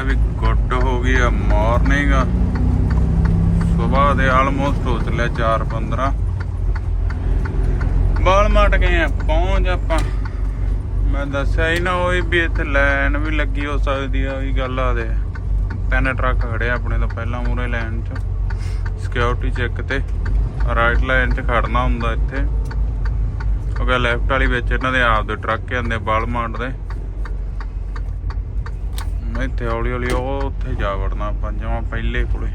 ਲੈ ਵੀ ਗੁੱਡ ਹੋ ਗਈ ਆ ਮਾਰਨਿੰਗ ਸਵੇਰ ਦੇ ਆਲਮੋਸਟ ਹੋ ਚੱਲਿਆ 4:15 ਬਾਲ ਮਟ ਗਏ ਆ, ਪਹੁੰਚ ਆਪਾਂ। ਮੈਂ ਦੱਸਿਆ ਹੀ ਨਾ ਉਹ ਵੀ ਇੱਥੇ ਲਾਈਨ ਵੀ ਲੱਗੀ ਹੋ ਸਕਦੀ ਆ, ਉਹੀ ਗੱਲ ਆ ਦੇ। ਤਿੰਨ ਟਰੱਕ ਖੜੇ ਆਪਣੇ ਤੋਂ ਪਹਿਲਾਂ ਮੂਰੇ ਲਾਈਨ 'ਚ। ਸਿਕਿਉਰਿਟੀ ਚੈੱਕ ਤੇ। ਰਾਈਟ ਲਾਈਨ 'ਚ ਖੜਨਾ ਹੁੰਦਾ ਇੱਥੇ। ਕਿਉਂਕਿ ਲੈਫਟ ਵਾਲੀ ਵਿੱਚ ਇਹਨਾਂ ਦੇ ਆਪ ਦੇ ਟਰੱਕ ਆਂਦੇ ਬਾਲਮਾਂਡ ਦੇ ਇੱਥੇ ਹੌਲੀ ਹੌਲੀ ਉਹ ਉੱਥੇ ਜਾ ਵੜਨਾ ਆਪਾਂ ਪਹਿਲੇ ਕੋਲੇ।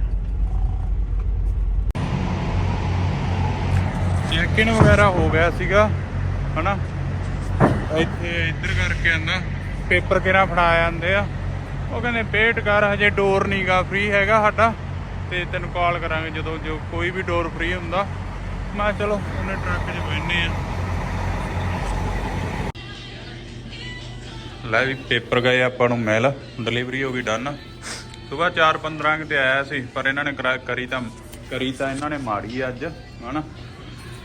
ਚੈੱਕ-ਇਨ ਵਗੈਰਾ ਹੋ ਗਿਆ ਸੀਗਾ, ਹਨਾ? ਇੱਥੇ ਇੱਧਰ ਕਰਕੇ ਆਂਦਾ, ਪੇਪਰ ਕਿਹੜਾ ਫੜਾ ਜਾਂਦੇ ਆ। ਉਹ ਕਹਿੰਦੇ ਵੇਟ ਕਰ, ਹਜੇ ਡੋਰ ਨਹੀਂਗਾ ਫ੍ਰੀ ਹੈਗਾ ਸਾਡਾ, ਤੇ ਤੈਨੂੰ ਕਾਲ ਕਰਾਂਗੇ ਜਦੋਂ ਜੋ ਕੋਈ ਵੀ ਡੋਰ ਫ੍ਰੀ ਹੁੰਦਾ। ਮੈਂ ਕਿਹਾ, ਚਲੋ, ਉਹਨੇ ਟਰੱਕ 'ਚ ਬੈਠਨੇ ਆ। ਲੈ ਵੀ ਪੇਪਰ ਗਏ ਆਪਾਂ ਨੂੰ ਮਿਲ ਡਿਲੀਵਰੀ ਹੋ ਗਈ ਡਨ ਸਵੇਰ 4:15 ਤੇ ਆਇਆ ਸੀ, ਪਰ ਇਹਨਾਂ ਨੇ ਕਰਾ- ਕਰੀ ਤਾਂ ਕਰੀ ਤਾਂ ਇਹਨਾਂ ਨੇ ਮਾੜੀ ਆ ਅੱਜ, ਹਨਾ।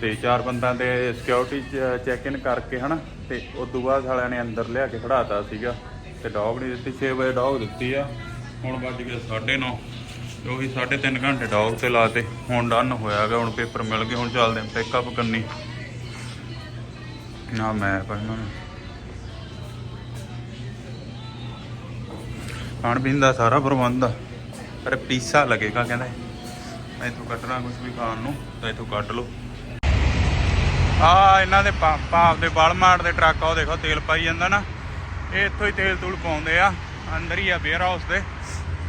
ਤੇ 4:15 ਤੇ ਸਿਕਿਉਰਿਟੀ ਚੈੱਕ ਇਨ ਕਰਕੇ, ਹਨਾ। ਤੇ ਉਸ ਤੋਂ ਬਾਅਦ ਵਾਲਿਆਂ ਨੇ ਅੰਦਰ ਲਿਆ ਕੇ ਖੜਾਤਾ ਸੀਗਾ। ਤੇ ਡੌਗ ਨਹੀਂ ਦਿੱਤੀ 6 ਵਜੇ ਡੌਗ ਦਿੱਤੀ ਆ। ਹੁਣ ਵੱਜ ਗਏ 9:30 ਤੇ ਉਹੀ 3.5 ਘੰਟੇ ਡੌਗ ਤੇ ਲਾਤੇ ਹੁਣ ਡਨ ਹੋਇਆਗਾ ਹੁਣ ਪੇਪਰ ਮਿਲ ਗਏ, ਹੁਣ ਚੱਲਦੇ ਪਿਕਅਪ ਕਰਨੀ। ਨਾ ਮੈਂ ਪਹਿਲਾਂ ਖਾਣ ਪੀਣ ਦਾ ਸਾਰਾ ਪ੍ਰਬੰਧ ਆ। ਪਰ ਪੀਸਾ ਲੱਗੇਗਾ ਕਹਿੰਦਾ ਮੈਂ ਇਥੋਂ ਕੱਢਣਾ ਕੁਝ ਵੀ ਖਾਣ ਨੂੰ, ਤਾਂ ਇੱਥੋਂ ਕੱਢ ਲਓ। ਆ ਇਹਨਾਂ ਦੇ ਪਾ- ਦੇ ਬਲਮਾਰਟ ਦੇ ਟਰੱਕ ਆ, ਉਹ ਦੇਖੋ ਤੇਲ ਪਾਈ ਜਾਂਦਾ ਨਾ। ਇਹ ਇੱਥੋਂ ਹੀ ਤੇਲ ਤੂਲ ਪਾਉਂਦੇ ਆ, ਅੰਦਰ ਹੀ ਆ ਵੇਅਰ ਹਾਊਸ ਦੇ।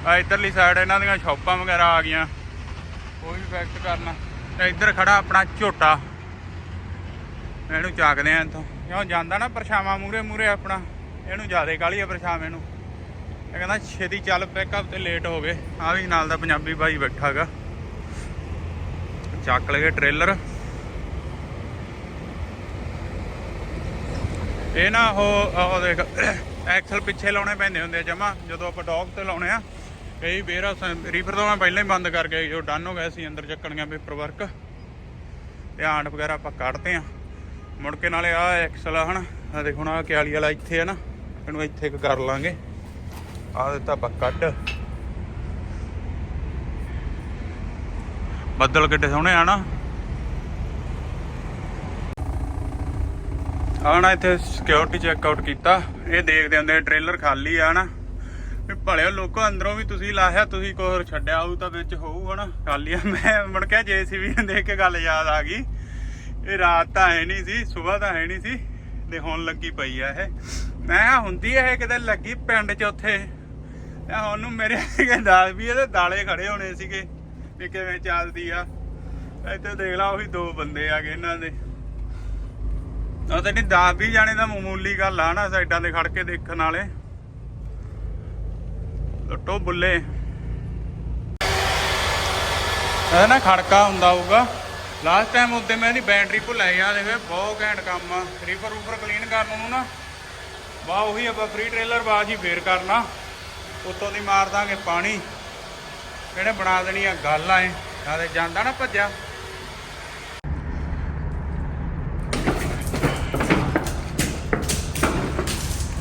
ਆ ਇਧਰਲੀ ਸਾਈਡ ਇਹਨਾਂ ਦੀਆਂ ਸ਼ਾਪਾਂ ਵਗੈਰਾ ਆ ਗਈਆਂ। ਉਹ ਵੀ ਫੈਕਟ ਕਰਨਾ। ਤੇ ਇੱਧਰ ਖੜਾ ਆਪਣਾ ਝੋਟਾ। ਇਹਨੂੰ ਚੱਕਦੇ ਆ ਇੱਥੋਂ। ਕਿਉਂ ਜਾਂਦਾ ਨਾ ਪਰਛਾਵਾਂ ਮੂਰੇ ਮੂਰੇ ਆਪਣਾ। ਇਹਨੂੰ ਜ਼ਿਆਦਾ ਕਾਲੀ ਆ ਪਰਛਾਵੇਂ ਨੂੰ। ਇਹ ਕਹਿੰਦਾ ਛੇਤੀ ਚੱਲ ਪਿਕਅਪ ਤੇ ਲੇਟ ਹੋ ਗਏ। ਆ ਵੀ ਨਾਲ ਦਾ ਪੰਜਾਬੀ ਭਾਈ ਬੈਠਾਗਾ ਚੱਕ ਲਗੇ ਟ੍ਰੇਲਰ ਇਹ ਨਾ ਉਹ ਉਹ ਦੇਖ ਐਕਸਲ ਪਿੱਛੇ ਲਾਉਣੇ ਪੈਂਦੇ ਹੁੰਦੇ ਆ ਜਮਾ, ਜਦੋਂ ਆਪਾਂ ਡੌਗ ਤੇ ਲਾਉਣੇ ਆ, ਕਈ ਬੇਰਾ ਰੀਫਰ ਤੋਂ ਮੈਂ ਪਹਿਲਾਂ ਹੀ ਬੰਦ ਕਰਕੇ ਜੋ ਡਨ ਹੋ ਗਿਆ ਸੀ, ਅੰਦਰ ਚੱਕਣੀਆਂ ਪੇਪਰ ਵਰਕ ਤੇ ਆਂਟ ਵਗੈਰਾ ਆਪਾਂ ਕੱਢਦੇ ਆ। ਮੁੜ ਕੇ ਨਾਲੇ ਆ ਐਕਸਲ ਆ ਹਨਾ ਆ ਦੇਖੋ ਨਾ ਕਿਆਲੀ ਵਾਲਾ ਇੱਥੇ ਆ ਨਾ, ਇਹਨੂੰ ਇੱਥੇ ਕਰ ਲਾਂਗੇ। ਆ ਦਿੱਤਾ ਆਪਾਂ ਬੱਦਲ ਕਿੱਡੇ ਸੋਹਣੇ ਆ ਨਾ। ਆਣਾ ਇੱਥੇ ਸਿਕਿਉਰਿਟੀ ਚੈੱਕ ਆਊਟ ਕੀਤਾ। ਇਹ ਦੇਖਦੇ ਹੁੰਦੇ ਟ੍ਰੇਲਰ ਖਾਲੀ ਆ ਨਾ। ਵੀ ਭਲਿਓ ਲੋਕੋ ਅੰਦਰੋਂ ਵੀ ਤੁਸੀਂ ਲਾਹਿਆ ਤੁਸੀਂ ਕੋਈ ਛੱਡਿਆ ਹੋਊ ਤਾਂ ਵਿੱਚ ਹੋਊ ਹਨਾ। ਖਾਲੀ ਆ। ਮੈਂ ਮੁੜ ਕੇ ਜੇਸੀਬੀ ਨੂੰ ਦੇਖ ਕੇ ਗੱਲ ਯਾਦ ਆ ਗਈ। ਇਹ ਰਾਤ ਤਾਂ ਹੈ ਨਹੀਂ ਸੀ, ਸਵੇਰ ਤਾਂ ਹੈ ਨਹੀਂ ਸੀ। ਤੇ ਹੁਣ ਲੱਗੀ ਪਈ ਆ ਇਹ। ਮੈਂ ਹੁੰਦੀ ਇਹ ਕਿਤੇ ਲੱਗੀ ਪਿੰਡ 'ਚ ਉੱਥੇ। ਤੇ ਹੁਣ ਨੂੰ ਮੇਰੇ ਕਹਿੰਦਾ ਵੀ ਇਹਦੇ ਦਾਲੇ ਖੜੇ ਹੋਣੇ ਸੀਗੇ ਵੀ ਕਿਵੇਂ ਚੱਲਦੀ ਆ। ਇੱਥੇ ਦੇਖ ਲਾ, ਉਹੀ ਦੋ ਬੰਦੇ ਆ ਗਏ ਇਹਨਾਂ ਦੇ। ਉਹ ਤਾਂ ਨਹੀਂ ਦਾ ਵੀ ਜਾਣੇ ਦਾ ਮਾਮੂਲੀ ਗੱਲ ਆ ਨਾ, ਸਾਈਡਾਂ ਤੇ ਖੜ ਕੇ ਦੇਖਣ ਵਾਲੇ। ਲੁੱਟੋ ਬੁੱਲੇ। ਇਹ ਨਾ ਖੜਕਾ ਹੁੰਦਾ ਹੋਊਗਾ। ਲਾਸਟ ਟਾਈਮ ਉੱਤੇ ਮੈਂ ਇਹਦੀ ਬੈਟਰੀ ਭੁੱਲ ਆ, ਦੇਖੋ ਬਹੁਤ ਘੈਂਟ ਕੰਮ ਆ। ਰੀਪਰ ਉਪਰ ਕਲੀਨ ਕਰਨ ਨੂੰ ਨਾ। ਵਾਹ, ਉਹੀ ਆਪਾਂ ਫ੍ਰੀ ਟ੍ਰੇਲਰ ਬਾਅਦ ਹੀ ਫੇਰ ਕਰਨਾ। ਉਤੋਂ ਦੀ ਮਾਰ ਦਾਂਗੇ ਪਾਣੀ। ਇਹਨੇ ਬਣਾ ਦੇਣੀ ਆ ਗੱਲ ਆਏ ਨਾਲੇ ਜਾਂਦਾ ਨਾ ਭੱਜਿਆ।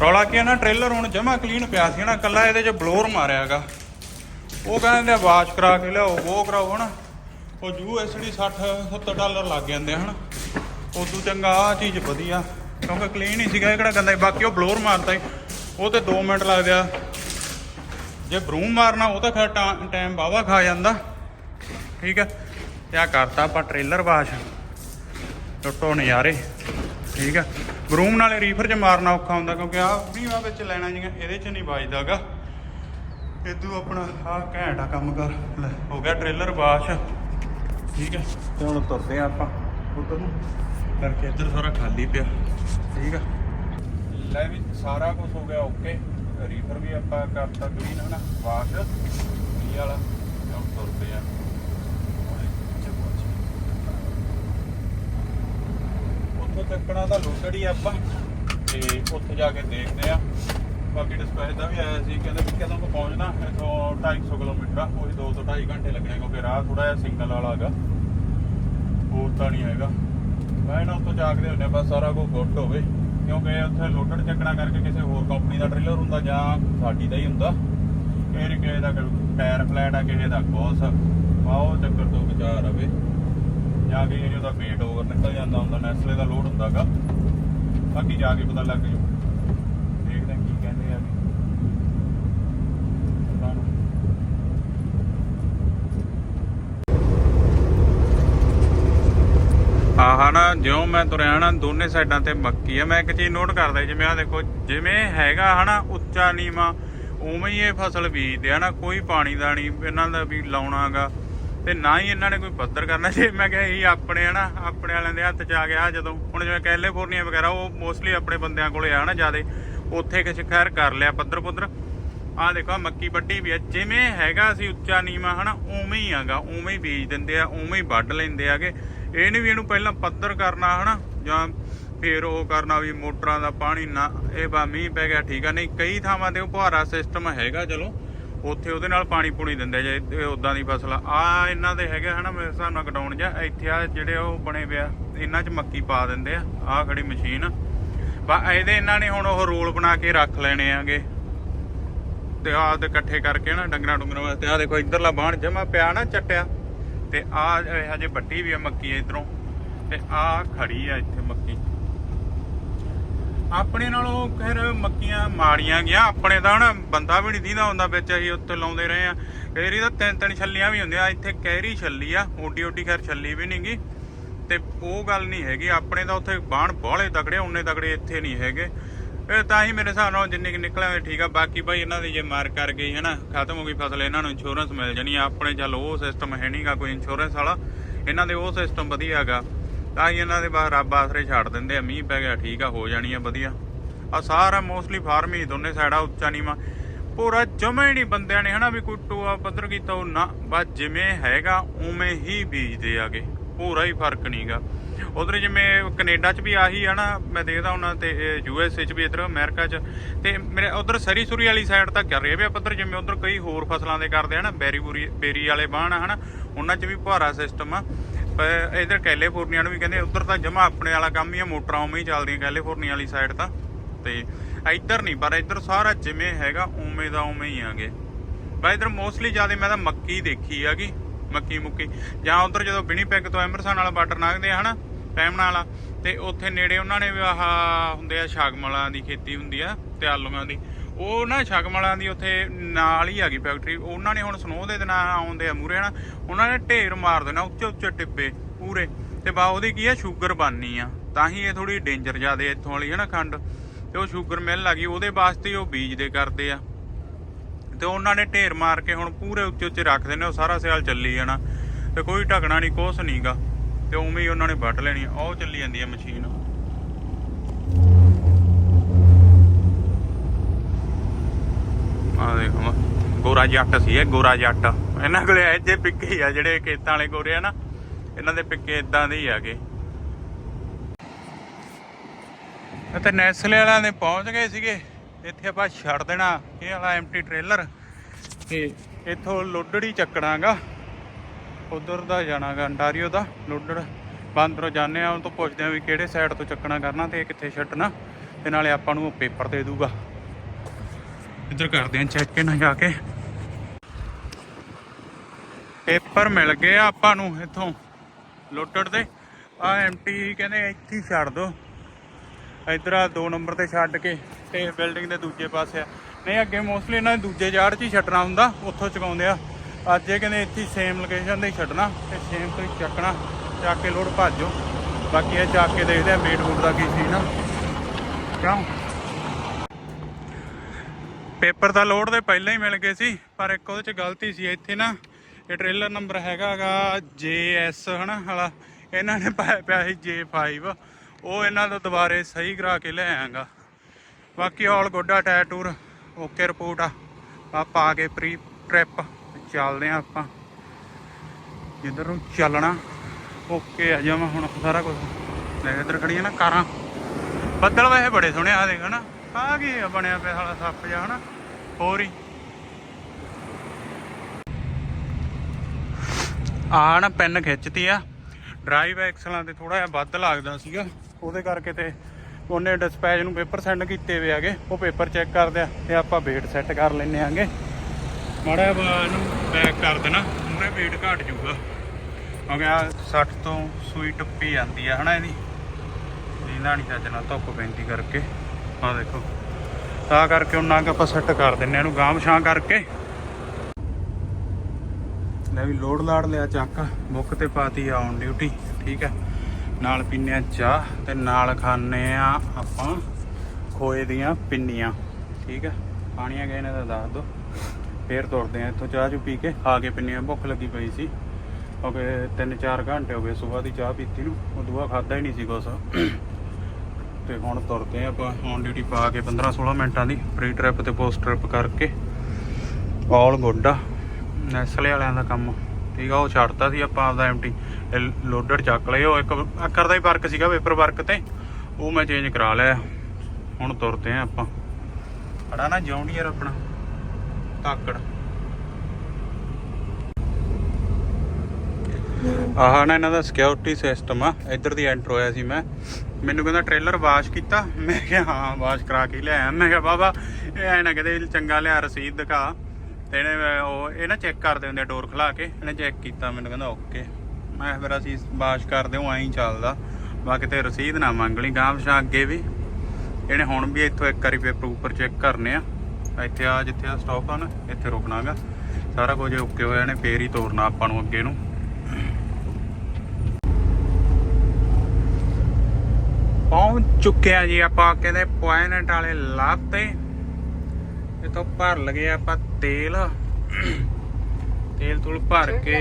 ਰੌਲਾ ਕੀ ਨਾ ਟ੍ਰੇਲਰ ਹੁਣ ਜਮਾ ਕਲੀਨ ਪਿਆ ਸੀ ਨਾ ਕੱਲਾ ਇਹਦੇ 'ਚ ਬਲੋਰ ਮਾਰਿਆਗਾ ਉਹ ਕਹਿੰਦੇ ਵਾਸ਼ ਕਰਾ ਕੇ ਲਿਆਓ, ਉਹ ਕਰਾਓ ਹਨਾ। ਉਹ ਯੂਐਸਡੀ 60 70 ਡਾਲਰ ਲੱਗ ਜਾਂਦੇ ਹਨ। ਉਦੋਂ ਚੰਗਾ ਆ ਚੀਜ਼ ਵਧੀਆ, ਕਿਉਂਕਿ ਕਲੀਨ ਹੀ ਸੀਗਾ ਇਹ ਕਿਹੜਾ ਗੰਦਾ ਬਾਕੀ ਉਹ ਬਲੋਰ ਮਾਰਦਾ ਸੀ। ਉਹ ਤੇ 2 ਮਿੰਟ ਲੱਗਦੇ ਆ ਜੇ ਬਰੂਮ ਮਾਰਨਾ ਉਹ ਤਾਂ ਖੈਰ ਟਾਈਮ ਬਾਵਾ ਖਾ ਜਾਂਦਾ। ਠੀਕ ਹੈ? ਤੇ ਆ ਕਰਤਾ ਆਪਾਂ ਟ੍ਰੇਲਰ ਵਾਸ਼ ਟੁੱਟੋ ਨਜ਼ਾਰੇ। ਠੀਕ ਹੈ? ਬਰੂਮ ਨਾਲੇ ਰੀਫਰ 'ਚ ਮਾਰਨਾ ਔਖਾ ਹੁੰਦਾ ਕਿਉਂਕਿ ਆ ਵੀਹਾਂ ਵਿੱਚ ਲੈਣਾ ਜੀਆਂ, ਇਹਦੇ 'ਚ ਨਹੀਂ ਵੱਜਦਾਗਾ। ਇਦੋਂ ਆਪਣਾ ਆ ਘੈਂਟ ਆ ਕੰਮ ਕਰ। ਲੈ, ਹੋ ਗਿਆ ਟ੍ਰੇਲਰ ਵਾਸ਼ ਠੀਕ ਹੈ? ਤੇ ਹੁਣ ਤੁਰਦੇ ਆ ਆਪਾਂ ਉਧਰ ਨੂੰ। ਕਰਕੇ ਇੱਧਰ ਸਾਰਾ ਖਾਲੀ ਪਿਆ। ਠੀਕ ਆ ਲੈ ਵੀ ਸਾਰਾ ਕੁਝ ਹੋ ਗਿਆ ਓਕੇ। ਰੀਫਰ ਵੀ ਆਪਾਂ ਕਰਤਾ ਕਲੀਨ ਹਨਾ? ਵਾਸ਼ ਇਹ ਵਾਲਾ ਹੁਣ ਤੁਰਦੇ ਆ। ਉੱਥੋਂ ਤੱਕਣਾ ਦਾ ਲੋਡਡ ਹੀ ਆਪਾਂ, ਤੇ ਉੱਥੇ ਜਾ ਕੇ ਦੇਖਦੇ ਆ। ਬਾਕੀ ਡਿਸਪੈਚ ਦਾ ਵੀ ਆਇਆ ਸੀ, ਕਹਿੰਦੇ ਵੀ ਕਦੋਂ ਕੋ ਪਹੁੰਚਣਾ, ਇੱਥੋਂ 250 ਕਿਲੋਮੀਟਰ ਆ। ਉਹੀ 2 ਤੋਂ 2.5 ਘੰਟੇ ਲੱਗਣੇ ਕਿਉਂਕਿ ਰਾਹ ਥੋੜਾ ਜਿਹਾ ਸਿੰਗਲ ਵਾਲਾ ਹੈਗਾ। ਹੋਰ ਤਾਂ ਨਹੀਂ ਹੈਗਾ। ਮੈਂ ਨਾ ਉੱਥੋਂ ਜਾਗਦੇ ਹੁੰਦੇ ਆ, ਬਸ ਸਾਰਾ ਕੁਝ ਗੁੱਟ ਹੋਵੇ। ਕਿਉਂਕਿ ਉੱਥੇ ਲੋਡਡ ਚੱਕਣਾ ਕਰਕੇ ਕਿਸੇ ਹੋਰ ਕੰਪਨੀ ਦਾ ਟ੍ਰੇਲਰ ਹੁੰਦਾ ਜਾਂ ਸਾਡੀ ਦਾ ਹੀ ਹੁੰਦਾ। ਕਿਸੇ ਕਿਸੇ ਦਾ ਟਾਇਰ ਫਲੈਟ ਆ, ਕਿਸੇ ਦਾ ਕੁਛ। ਆਓ ਚੱਕਰ ਤੋਂ ਵਿਚਾਰ ਰਵੇ ਜਾ ਕੇ ਇਹ ਉਹਦਾ ਵੇਟ ਓਵਰ ਨਿਕਲ ਜਾਂਦਾ ਹੁੰਦਾ, ਨੈਸਲੇ ਦਾ ਲੋਡ ਹੁੰਦਾਗਾ। ਬਾਕੀ ਜਾ ਕੇ ਪਤਾ ਲੱਗ ਜੂ ਦੇਖਦੇ ਹਾਂ ਕੀ ਕਹਿੰਦੇ ਆ ਵੀ ਪਤਾ ਨੀ। ਆਹ ਨਾ ਜਿਉਂ ਮੈਂ ਤੁਰਿਆ ਨਾ, ਦੋਨੇ ਸਾਈਡਾਂ ਤੇ ਮੱਕੀ ਆ। ਮੈਂ ਇੱਕ ਚੀਜ਼ ਨੋਟ ਕਰਦਾ, ਜਿਵੇਂ ਆ ਦੇਖੋ, ਜਿਵੇਂ ਹੈਗਾ ਹਨਾ, ਉੱਚਾ ਨੀਵਾ, ਉਵੇਂ ਹੀ ਇਹ ਫਸਲ ਬੀਜਦੇ ਆ ਨਾ, ਕੋਈ ਪਾਣੀ ਦਾ ਨਹੀਂ, ਇਹਨਾਂ ਦਾ ਵੀ ਲਾਉਣਾਗਾ ਤੇ ਨਾ ਹੀ ਇਹਨਾਂ ਨੇ ਕੋਈ ਪੱਧਰ ਕਰਨਾ। ਜੇ ਮੈਂ ਕਿਹਾ ਇਹ ਆਪਣੇ ਆ ਨਾ, ਆਪਣੇ ਵਾਲਿਆਂ ਦੇ ਹੱਥ ਚ ਆ ਗਿਆ ਜਦੋਂ, ਹੁਣ ਜਿਵੇਂ ਕੈਲੀਫੋਰਨੀਆ ਵਗੈਰਾ, ਉਹ ਮੋਸਟਲੀ ਆਪਣੇ ਬੰਦਿਆਂ ਕੋਲੇ ਆ ਨਾ ਜਿਆਦੇ, ਉੱਥੇ ਕਿਸੇ ਖੈਰ ਕਰ ਲਿਆ ਪੱਧਰ ਪੁੱਧਰ। ਆ ਦੇਖੋ ਮੱਕੀ ਵੱਡੀ ਵੀ ਆ। ਜਿਵੇਂ ਹੈਗਾ ਸੀ ਉੱਚਾ ਨੀਵਾ ਹਨਾ, ਉਵੇਂ ਹੀ ਆਗਾ, ਉਵੇਂ ਹੀ ਬੀਜ ਦਿੰਦੇ ਆ, ਉਵੇਂ ਹੀ ਵੱਢ ਲੈਂਦੇ ਆਗੇ। ਇਹ ਨਹੀਂ ਵੀ ਇਹਨੂੰ ਪਹਿਲਾਂ ਪੱਧਰ ਕਰਨਾ, ਹਨਾ? ਜਾਂ ਫਿਰ ਉਹ ਕਰਨਾ ਵੀ ਮੋਟਰਾਂ ਦਾ ਪਾਣੀ ਨਾ, ਇਹ ਬਾ ਮੀਂਹ ਪੈ ਗਿਆ, ਠੀਕ ਆ। ਨਹੀਂ, ਕਈ ਥਾਵਾਂ ਤੇ ਉਹ ਫੁਹਾਰਾ ਸਿਸਟਮ ਹੈਗਾ, ਚਲੋ। ਉੱਥੇ ਉਹਦੇ ਨਾਲ ਪਾਣੀ ਪੂਣੀ ਦਿੰਦੇ ਜੇ ਇਹ ਉਦਾਂ ਦੀ ਫਸਲ ਆ। ਇਹਨਾਂ ਦੇ ਹੈਗੇ, ਹਨਾ, ਮੇਰੇ ਹਿਸਾਬ ਨਾਲ ਕਟਾਉਣ ਜਾਂ ਇੱਥੇ ਆ ਜਿਹੜੇ ਉਹ ਬਣੇ ਪਿਆ ਇਹਨਾਂ 'ਚ ਮੱਕੀ ਪਾ ਦਿੰਦੇ ਆ। ਆ ਖੜੀ ਮਸ਼ੀਨ। ਬਾ ਇਹਦੇ ਇਹਨਾਂ ਨੇ ਹੁਣ ਉਹ ਰੋਲ ਬਣਾ ਕੇ ਰੱਖ ਲੈਣੇ ਆਗੇ। ਤੇ ਆਹ ਦੇ ਇਕੱਠੇ ਕਰਕੇ ਨਾ ਡੰਗਰਾਂ ਡੁੰਗਰਾਂ ਵਾਸਤੇ। ਆ ਦੇਖੋ, ਇਧਰਲਾ ਬਾਣ ਜਮਾ ਪਿਆ ਨਾ, ਚੱਟਿਆ। ਤੇ ਆ ਹਜੇ ਵੱਡੀ ਵੀ ਆ ਮੱਕੀ ਇਧਰੋਂ, ਤੇ ਆ ਖੜੀ ਆ ਇੱਥੇ ਮੱਕੀ। ਆਪਣੇ ਨਾਲੋਂ ਖੈਰ ਮੱਕੀਆਂ ਮਾੜੀਆਂ ਗਿਆ ਆਪਣੇ ਤਾਂ ਹਨਾ ਬੰਦਾ ਵੀ ਨਹੀਂ ਦੀਦਾ ਹੁੰਦਾ ਵਿੱਚ, ਅਸੀਂ ਉੱਤੇ ਲਾਉਂਦੇ ਰਹੇ ਆ। ਕੈਰੀ ਤਾਂ ਤਿੰਨ ਤਿੰਨ ਛੱਲੀਆਂ ਵੀ ਹੁੰਦੀਆਂ ਇੱਥੇ ਕੈਰੀ ਛੱਲੀ ਆ ਓਡੀ ਓਡੀ ਖੈਰ ਛੱਲੀ ਵੀ ਨਹੀਂਗੀ ਤੇ ਉਹ ਗੱਲ ਨਹੀਂ ਹੈਗੀ, ਆਪਣੇ ਤਾਂ ਉੱਥੇ ਬਾਣ ਬਾਹਲੇ ਤਗੜੇ ਉਹਨੇ ਤਕੜੇ ਇੱਥੇ ਨਹੀਂ ਹੈਗੇ। ਇਹ ਤਾਂ ਹੀ ਮੇਰੇ ਹਿਸਾਬ ਨਾਲ ਜਿੰਨੇ ਕਿ ਨਿਕਲਿਆ ਠੀਕ ਆ, ਬਾਕੀ ਭਾਈ ਇਹਨਾਂ ਦੀ ਜੇ ਮਾਰ ਕਰ ਗਈ ਹੈ ਨਾ ਖਤਮ ਹੋ ਗਈ ਫਸਲ, ਇਹਨਾਂ ਨੂੰ ਇੰਸ਼ੋਰੈਂਸ ਮਿਲ ਜਾਣੀ ਆ। ਆਪਣੇ ਚੱਲ ਉਹ ਸਿਸਟਮ ਹੈ ਨਹੀਂਗਾ ਕੋਈ ਇੰਸ਼ੋਰੈਂਸ ਵਾਲਾ, ਇਹਨਾਂ ਦੇ ਉਹ ਸਿਸਟਮ ਵਧੀਆ ਹੈਗਾ ਤਾਂ ਹੀ ਇਹਨਾਂ ਦੇ ਬਾਹਰ ਰੱਬ ਆਸਰੇ ਛੱਡ ਦਿੰਦੇ ਆ, ਮੀਂਹ ਪੈ ਗਿਆ, ਠੀਕ ਆ, ਹੋ ਜਾਣੀ ਆ, ਵਧੀਆ। ਆ ਸਾਰਾ ਮੋਸਟਲੀ ਫਾਰਮ ਹੀ ਦੋਨੇ ਸਾਈਡਾਂ ਉੱਚਾ ਨੀਵਾ। ਪੂਰਾ ਜਮਾ ਹੀ ਨਹੀਂ ਬੰਦਿਆਂ ਨੇ, ਹਨਾ, ਵੀ ਕੋਈ ਟੋਆ ਪੱਧਰ ਕੀਤਾ ਉਹ ਨਾ। ਬਸ ਜਿਵੇਂ ਹੈਗਾ, ਉਵੇਂ ਹੀ ਬੀਜਦੇ ਆਗੇ। ਪੂਰਾ ਹੀ ਫ਼ਰਕ ਨਹੀਂਗਾ ਉਧਰ ਜਿਵੇਂ ਕੈਨੇਡਾ 'ਚ ਵੀ ਆਹੀ ਹੈ ਨਾ, ਮੈਂ ਦੇਖਦਾ ਉਹਨਾਂ ਤੇ ਯੂ ਐਸ ਏ 'ਚ ਵੀ ਇਧਰ, ਅਮਰੀਕਾ 'ਚ। ਤੇ ਮੇਰੇ ਉਧਰ ਸਰੀ ਸੁਰੀ ਵਾਲੀ ਸਾਈਡ ਤਾਂ ਕਰ ਰਹੇ ਵੀ ਆਪਾਂ ਪੱਧਰ, ਜਿਵੇਂ ਉਧਰ ਕਈ ਹੋਰ ਫਸਲਾਂ ਦੇ ਕਰਦੇ ਆ ਨਾ ਬੈਰੀ ਬੂਰੀ ਬੇਰੀ ਵਾਲੇ ਬਾਣ ਆ, ਹਨਾ। ਉਹਨਾਂ 'ਚ ਵੀ ਭਾਰਾ ਸਿਸਟਮ ਆ। ਪਰ ਇਧਰ ਕੈਲੀਫੋਰਨੀਆ ਨੂੰ ਵੀ ਕਹਿੰਦੇ ਉਧਰ ਤਾਂ ਜਮਾ ਆਪਣੇ ਵਾਲਾ ਕੰਮ ਹੀ ਆ, ਮੋਟਰਾਂ ਉਵੇਂ ਹੀ ਚੱਲਦੀਆਂ ਕੈਲੀਫੋਰਨੀਆ ਵਾਲੀ ਸਾਈਡ ਤਾਂ। ਤੇ ਇੱਧਰ ਨਹੀਂ, ਪਰ ਇੱਧਰ ਸਾਰਾ ਜਿਵੇਂ ਹੈਗਾ, ਉਵੇਂ ਦਾ ਉਵੇਂ ਹੀ ਆਗੇ। ਬਾ ਇੱਧਰ ਮੋਸਟਲੀ ਜ਼ਿਆਦਾ ਮੈਂ ਤਾਂ ਮੱਕੀ ਦੇਖੀ ਹੈਗੀ, ਮੱਕੀ ਮੁੱਕੀ। ਜਾਂ ਉਧਰ ਜਦੋਂ ਬਿਨੀਪੈਗ ਤੋਂ ਐਮਰਸਨ ਵਾਲਾ ਬਾਰਡਰ ਲੰਘਦੇ ਆ, ਹਨਾ ਪੈਮਣਾ ਵਾਲਾ ਤੇ ਉੱਥੇ ਨੇੜੇ ਉਹਨਾਂ ਨੇ ਵੀ ਆਹ ਹੁੰਦੇ ਆ ਸ਼ਗਮਲਾਂ ਦੀ ਖੇਤੀ ਹੁੰਦੀ ਆ, ਤੇ ਆਲੂਆਂ ਦੀ। ਉਹ ਨਾ ਸ਼ਗਮਲਾਂ ਦੀ ਉੱਥੇ ਨਾਲ ਹੀ ਹੈਗੀ ਫੈਕਟਰੀ ਉਹਨਾਂ ਨੇ ਹੁਣ ਸਨੋ ਦੇ ਦਿਨਾਂ ਆਉਂਦੇ ਆ ਮੂਰੇ ਨਾ, ਉਹਨਾਂ ਨੇ ਢੇਰ ਮਾਰ ਦੇਣਾ ਉੱਚੇ ਉੱਚੇ ਟਿੱਬੇ ਪੂਰੇ। ਤੇ ਬਾ ਉਹਦੀ ਕੀ ਆ, ਸ਼ੂਗਰ ਬਣਨੀ ਆ। ਤਾਂ ਹੀ ਇਹ ਥੋੜੀ ਡੇਂਜਰ ਜਿਆਦੇ ਇੱਥੋਂ ਵਾਲੀ ਹੈ ਨਾ ਖੰਡ। ਤੇ ਉਹ ਸ਼ੂਗਰ ਮਿਲ ਲੱਗੀ ਉਹਦੇ ਵਾਸਤੇ ਉਹ ਬੀਜਦੇ ਕਰਦੇ ਆ। ਤੇ ਉਹਨਾਂ ਨੇ ਢੇਰ ਮਾਰ ਕੇ ਹੁਣ ਪੂਰੇ ਉੱਚੇ ਉੱਚੇ ਰੱਖ ਨੇ ਉਹ ਸਾਰਾ ਸਿਆਲ ਚੱਲੀ ਜਾਣਾ। ਤੇ ਕੋਈ ਢਕਣਾ ਨਹੀਂ ਕੁਛ ਨਹੀਂਗਾ ਤੇ ਉਵੇਂ ਹੀ ਉਹਨਾਂ ਨੇ ਵੱਢ ਲੈਣੀ ਆ। ਉਹ ਚੱਲੀ ਜਾਂਦੀ ਆ ਮਸ਼ੀਨ। ਆ ਦੇਖੋ ਗੋਰਾ ਜੱਟ ਸੀ ਇਹ, ਗੋਰਾ ਜੱਟ ਇਹਨਾਂ ਕੋਲੇ ਇਹ ਜੇ ਪਿੱਕੇ ਆ, ਜਿਹੜੇ ਖੇਤਾਂ ਵਾਲੇ ਗੋਰੇ ਆ ਨਾ, ਇਹਨਾਂ ਦੇ ਪਿੱਕੇ ਇਦਾਂ ਦੇ ਹੀ ਆਗੇ ਤੇ ਨੈਸਲੇ ਵਾਲਿਆਂ ਦੇ ਪਹੁੰਚ ਗਏ ਸੀਗੇ। ਇੱਥੇ ਆਪਾਂ ਛੱਡ ਦੇਣਾ, ਇਹ ਵਾਲਾ ਐਮਟੀ ਟ੍ਰੇਲਰ ਤੇ ਇੱਥੋਂ ਲੋਡੜੀ ਚੱਕਣਾਗਾ। ਉਧਰ ਦਾ ਜਾਣਾਗਾ ਅੰਟਾਰੀਓ ਦਾ, ਲੋਡੜ ਬਾਂਦਰੋਂ ਜਾਂਦੇ ਆ ਉਹ ਤੋਂ ਪੁੱਛਦੇ ਆ ਵੀ ਕਿਹੜੇ ਸਾਈਡ ਤੋਂ ਚੱਕਣਾ ਕਰਨਾ ਤੇ ਕਿੱਥੇ ਛੱਡਣਾ, ਤੇ ਨਾਲੇ ਆਪਾਂ ਨੂੰ ਪੇਪਰ ਦੇ ਦੂਗਾ ਇੱਧਰ ਕਰਦੇ ਆ ਚੈੱਕ ਇਹਨਾਂ ਜਾ ਕੇ। ਪੇਪਰ ਮਿਲ ਗਏ ਆ ਆਪਾਂ ਨੂੰ ਇੱਥੋਂ, ਲੋਡੜ ਦੇ। ਆ ਐਮਟੀ ਕਹਿੰਦੇ ਇੱਥੇ ਛੱਡ ਦੋ। ਇਧਰ ਆ 2 ਨੰਬਰ ਤੇ ਛੱਡ ਕੇ, ਤੇ ਬਿਲਡਿੰਗ ਦੇ ਦੂਜੇ ਪਾਸੇ ਆ। ਨਹੀਂ, ਅੱਗੇ ਮੋਸਟਲੀ ਇਹਨਾਂ ਦੇ ਦੂਜੇ ਜਾੜ 'ਚ ਹੀ ਛੱਡਣਾ ਹੁੰਦਾ, ਉੱਥੋਂ ਚੁਕਾਉਂਦੇ ਆ। ਅੱਜ ਇਹ ਕਹਿੰਦੇ ਇੱਥੇ ਸੇਮ ਲੋਕੇਸ਼ਨ ਤੇ ਹੀ ਛੱਡਣਾ ਤੇ ਸੇਮ ਤੋਂ ਹੀ ਚੱਕਣਾ, ਚੱਕ ਕੇ ਲੋਡ ਭਾਜੋ। ਬਾਕੀ ਇਹ ਚੱਕ ਕੇ ਦੇਖਦੇ ਆ ਮੇਟ ਬੂਟ ਦਾ ਕੀ ਸੀ ਨਾ ਕਿਉਂ? ਪੇਪਰ ਦਾ ਲੋਡ ਦੇ ਪਹਿਲਾਂ ਹੀ ਮਿਲ ਗਏ ਸੀ, ਪਰ ਇੱਕ ਉਹਦੇ 'ਚ ਗਲਤੀ ਸੀ, ਇੱਥੇ ਨਾ ਇਹ ਟ੍ਰੇਲਰ ਨੰਬਰ ਹੈਗਾਗਾ JS ਹਨਾ, ਵਾਲਾ। ਇਹਨਾਂ ਨੇ ਪਾਇਆ ਪਿਆ ਸੀ J5 ਉਹ ਇਹਨਾਂ ਤੋਂ ਦੁਬਾਰੇ ਸਹੀ ਕਰਾ ਕੇ ਲੈ ਆਂਗਾ ਬਾਕੀ ਆਲ ਗੁੱਡਾ ਟਾਇਰ ਟੂਰ ਓਕੇ ਰਿਪੋਰਟ ਆ। ਆ ਪਾ ਕੇ ਪ੍ਰੀ ਟ੍ਰਿਪ ਚੱਲਦੇ ਆ ਆਪਾਂ। ਜਿੱਧਰ ਨੂੰ ਚੱਲਣਾ ਓਕੇ ਆ ਜਾਵਾਂ ਹੁਣ ਸਾਰਾ ਕੁਝ ਲੈ ਇੱਧਰ ਖੜੀਆਂ ਨਾ, ਕਾਰਾਂ। ਬੱਦਲ ਵੈਸੇ ਬੜੇ ਸੋਹਣੇ ਆ ਦੇਖ ਹਨਾ। ਆ ਕੀ ਬਣਿਆ ਪਿਆ ਸਾਲਾ ਸੱਪ ਜਿਹਾ, ਹਨਾ। ਹੋਰ ਹੀ। ਆ ਨਾ ਪੈਨ ਖਿੱਚਤੀ ਆ। ਡਰਾਈਵ ਐਕਸਲਾਂ ਤੇ ਥੋੜਾ ਜਿਹਾ ਵੱਧ ਲੱਗਦਾ ਸੀਗਾ। ਉਹਦੇ ਕਰਕੇ ਤੇ ਉਹਨੇ ਡਿਸਪੈਚ ਨੂੰ ਪੇਪਰ ਸੈਂਡ ਕੀਤੇ ਹੋਏ ਆਗੇ ਉਹ ਪੇਪਰ ਚੈੱਕ ਕਰਦੇ ਆ ਤੇ ਆਪਾਂ ਵੇਟ ਸੈੱਟ ਕਰ ਲੈਨੇ ਆਂਗੇ ਮਾੜਾ ਜਿਹਾ ਵਾ ਇਹਨੂੰ ਬੈਕ ਕਰ ਦੇਣਾ ਮੂਰੇ weight ਘਟ ਜਾਊਗਾ। ਕਿਉਂਕਿ ਆ 60 ਤੋਂ ਸੂਈ ਟੱਪੀ ਜਾਂਦੀ ਆ, ਹਨਾ ਇਹਦੀ? ਇਹਨਾਂ ਨਹੀਂ ਚੱਜਣਾ ਧੁੱਪ ਪੈਂਦੀ ਕਰਕੇ। ਆ ਦੇਖੋ, ਤਾਂ ਕਰਕੇ ਉਹਨਾਂ ਕੁ ਆਪਾਂ ਸੈੱਟ ਕਰ ਦਿੰਨੇ ਆ ਇਹਨੂੰ ਗਾਂਵ ਛਾਂ ਕਰਕੇ। ਲੈ ਵੀ ਲੋਡ ਲਾੜ ਲਿਆ ਚੱਕ ਬੁੱਕ ਤੇ ਪਾਤੀ ਆਉਣ ਡਿਊਟੀ ਠੀਕ ਹੈ ਨਾਲ ਪੀਨੇ ਆ ਚਾਹ ਤੇ ਨਾਲ ਖਾਣੇ ਆ ਆਪਾਂ ਖੋਏ ਦੀਆਂ ਪਿੰਨੀਆਂ, ਠੀਕ ਹੈ ਪਾਣੀਆਂ ਗਏ ਨੇ ਤਾਂ ਦੱਸ ਦੋ। ਫੇਰ ਤੁਰਦੇ ਆ ਇੱਥੋਂ ਚਾਹ ਚੂ ਪੀ ਕੇ। ਖਾ ਕੇ ਪਿੰਨੀਆਂ ਭੁੱਖ ਲੱਗੀ ਪਈ ਸੀ। ਓਕੇ 3-4 ਘੰਟੇ ਹੋ ਗਏ ਸਵੇਰ ਦੀ ਚਾਹ ਪੀਤੀ ਨੂੰ। ਉਦੋਂ ਦੁਆ ਖਾਦਾ ਹੀ ਨਹੀਂ ਸੀ ਕੁਛ। ਤੇ ਹੁਣ ਤੁਰਦੇ ਆ ਆਪਾਂ। ਔਨ ਡਿਊਟੀ ਪਾ ਕੇ 15-16 ਮਿੰਟਾਂ ਦੀ ਪ੍ਰੀ ਟ੍ਰਿਪ ਤੇ ਪੋਸਟ ਟ੍ਰਿਪ ਕਰਕੇ। All good. ਆ ਨੈਸਲੇ ਵਾਲਿਆਂ ਦਾ ਕੰਮ। ਠੀਕ ਆ, ਉਹ ਛੱਡਤਾ ਸੀ ਆਪਾਂ ਆਪਦਾ ਐਮਟੀ ਲੋਡਰ ਚੱਕ ਲਏ। ਉਹ ਇੱਕ ਅੱਖਰ ਦਾ ਹੀ ਵਰਕ ਸੀਗਾ ਪੇਪਰ ਵਰਕ ਤੇ। ਉਹ ਮੈਂ ਚੇਂਜ ਕਰਾ ਲਿਆ। ਹੁਣ ਤੁਰਦੇ ਆ ਆਪਾਂ। ਖੜਾ ਨਾ ਜੌਂਡੀਅਰ ਆਪਣਾ। ਤਾਕੜ ਆਹ ਨਾ ਇਹਨਾਂ ਦਾ ਸਿਕਿਉਰਿਟੀ ਸਿਸਟਮ ਆ। ਇੱਧਰ ਦੀ ਐਂਟਰ ਹੋਇਆ ਸੀ ਮੈਂ। ਮੈਨੂੰ ਕਹਿੰਦਾ ਟ੍ਰੇਲਰ ਵਾਸ਼ ਕੀਤਾ। ਮੈਂ ਕਿਹਾ, ਹਾਂ ਵਾਸ਼ ਕਰਾ ਕੇ ਲਿਆਇਆ ਮੈਂ ਕਿਹਾ ਬਾਬਾ ਇਹ ਐ ਨਾ ਕਹਦੇ ਚੰਗਾ ਲਿਆ, ਰਸੀਦ ਦਿਖਾ। ਤੇ ਇਹਨੇ, ਉਹ, ਇਹ ਨਾ ਚੈੱਕ ਕਰਦੇ ਹੁੰਦੇ ਡੋਰ ਖਲਾ ਕੇ। ਇਹਨੇ ਚੈੱਕ ਕੀਤਾ, ਮੈਨੂੰ ਕਹਿੰਦਾ, ਓਕੇ। ਮੈਂ ਕਿਹਾ, ਫਿਰ ਅਸੀਂ ਵਾਸ਼ ਕਰਦੇ ਹਾਂ ਐਂ ਚੱਲਦਾ। ਬਾਕੀ ਤੇ ਰਸੀਦ ਨਾ ਮੰਗ ਲਈ ਗਾਂਵ ਸ਼ਾ ਅੱਗੇ ਵੀ। ਇਹਨੇ ਹੁਣ ਵੀ ਇੱਥੋਂ ਇੱਕ ਵਾਰੀ ਪੇਪਰ ਉੱਪਰ ਚੈੱਕ ਕਰਨੇ ਆ। ਇੱਥੇ ਆ ਜਿੱਥੇ ਆ ਸਟਾਪ ਆ ਨਾ ਇੱਥੇ ਰੁਕਣਾਗਾ ਸਾਰਾ ਕੁਝ ਓਕੇ ਹੋਇਆ ਨੇ ਫੇਰ ਹੀ ਤੋਰਨਾ ਆਪਾਂ ਨੂੰ ਅੱਗੇ ਨੂੰ। ਪਹੁੰਚ ਚੁੱਕੇ ਆ ਜੀ ਆਪਾਂ ਕਹਿੰਦੇ ਪੁਆਇੰਟ ਵਾਲੇ ਲਾਭ ਤੇ ਇਤੋਂ ਭਰ ਲਗੇ ਆਪਾਂ ਤੇਲ। ਤੇਲ ਤੂਲ ਭਰ ਕੇ